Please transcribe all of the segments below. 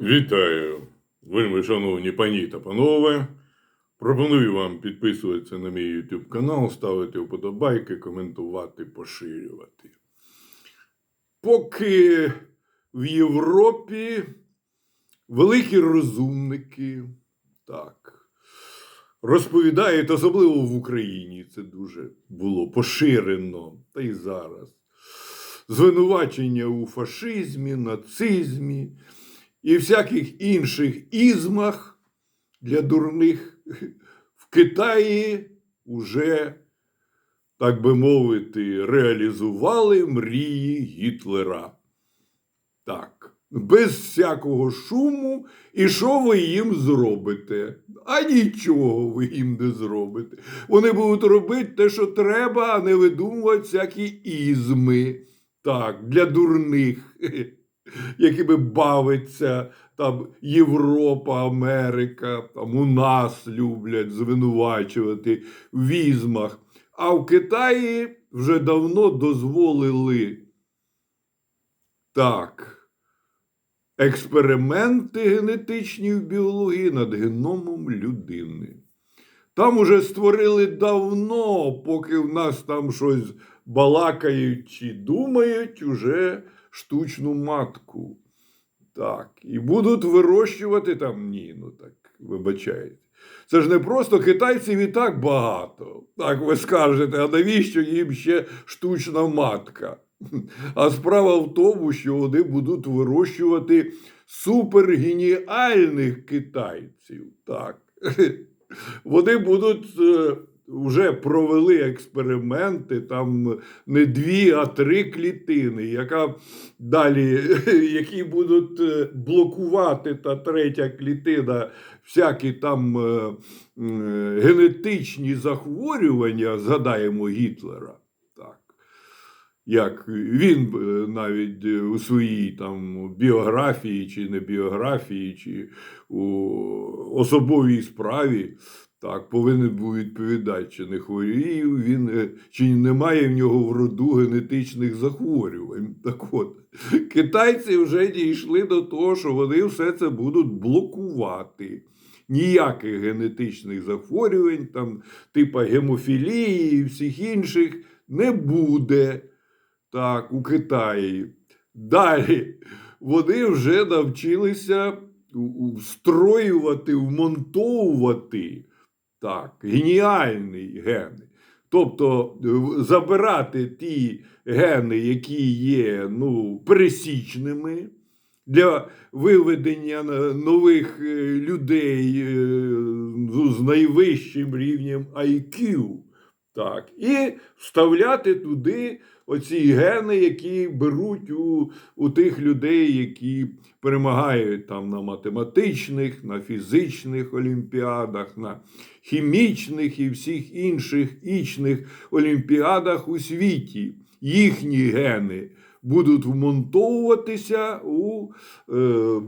Вітаю, вельми шановні пані та панове. Пропоную вам підписуватися на мій YouTube канал, ставити вподобайки, коментувати, поширювати. Поки в Європі великі розумники, так, розповідають, особливо в Україні, це дуже було поширено, та й зараз. Звинувачення у фашизмі, нацизмі і всяких інших ізмах для дурних в Китаї вже, так би мовити, реалізували мрії Гітлера. Так, без всякого шуму, і що ви їм зробите? А нічого ви їм не зробите. Вони будуть робити те, що треба, а не видумувати всякі ізми. Так, для дурних якими бавиться там Європа, Америка, там у нас люблять звинувачувати в візмах. А в Китаї вже давно дозволили так. Експерименти генетичні в біології над геномом людини. Там уже створили давно, поки в нас там щось балакають чи думають, уже штучну матку. Так, і будуть вирощувати там ні, ну так, вибачайте. Це ж не просто китайців і так багато. Так ви скажете, а навіщо їм ще штучна матка? А справа в тому, що вони будуть вирощувати супергеніальних китайців. Так. Вони будуть е, вже провели експерименти, там не дві, а три клітини, яка далі, які будуть е, блокувати та третя клітина, всякі там е, е, генетичні захворювання, згадаємо Гітлера. Як він навіть у своїй там біографії чи не біографії, чи у особовій справі так, повинен був відповідати, чи не хворів він, е, чи немає в нього в роду генетичних захворювань. Так от, китайці вже дійшли до того, що вони все це будуть блокувати. Ніяких генетичних захворювань, там, типа гемофілії і всіх інших, не буде так, у Китаї. Далі вони вже навчилися встроювати, вмонтовувати так, геніальні гени. Тобто е, забирати ті гени, які є ну, пересічними для виведення нових е, людей е, з найвищим рівнем IQ. Так, і вставляти туди оці гени, які беруть у, у тих людей, які перемагають там на математичних, на фізичних олімпіадах, на хімічних і всіх інших ічних олімпіадах у світі. Їхні гени будуть вмонтовуватися у е,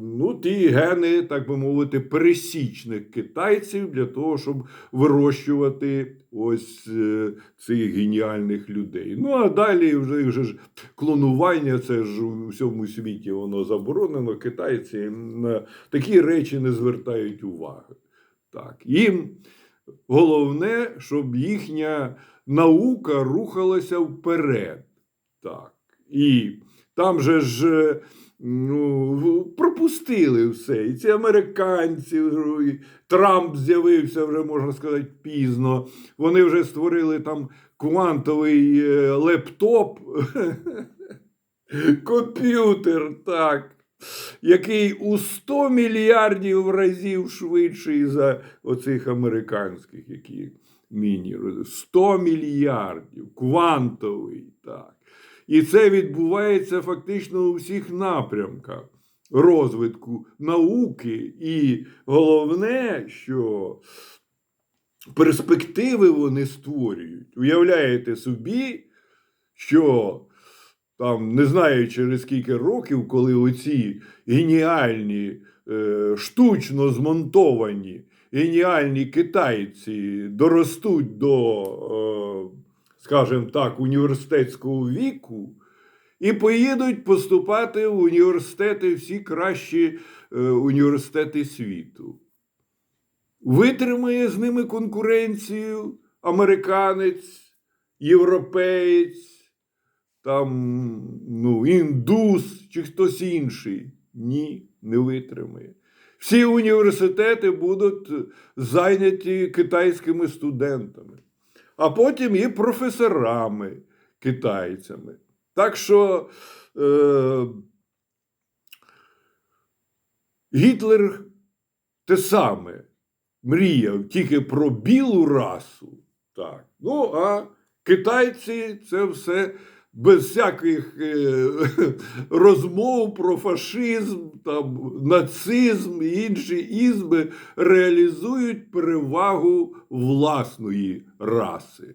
ну, ті гени, так би мовити, пересічних китайців для того, щоб вирощувати ось е, цих геніальних людей. Ну а далі вже, вже ж клонування, це ж у всьому світі воно заборонено. Китайці на такі речі не звертають уваги. Так, їм головне, щоб їхня наука рухалася вперед. Так. І там же ж е, ну, пропустили все. І ці американці, і Трамп з'явився вже, можна сказати, пізно. Вони вже створили там квантовий е, лептоп, комп'ютер, так. Який у 100 мільярдів разів швидший за оцих американських, які міні. 100 мільярдів, квантовий, так. І це відбувається фактично у всіх напрямках розвитку науки. І головне, що перспективи вони створюють. Уявляєте собі, що там не знаю через скільки років, коли оці геніальні, е, штучно змонтовані геніальні китайці доростуть до, е, скажімо так, університетського віку, і поїдуть поступати в університети, всі кращі е, університети світу. Витримає з ними конкуренцію американець, європеєць, там, ну, індус чи хтось інший. Ні, не витримає. Всі університети будуть зайняті китайськими студентами, а потім і професорами китайцями. Так що е, Гітлер те саме мріяв тільки про білу расу. Так. Ну, а китайці це все без всяких е, розмов про фашизм, там, нацизм і інші ізми реалізують перевагу власної раси.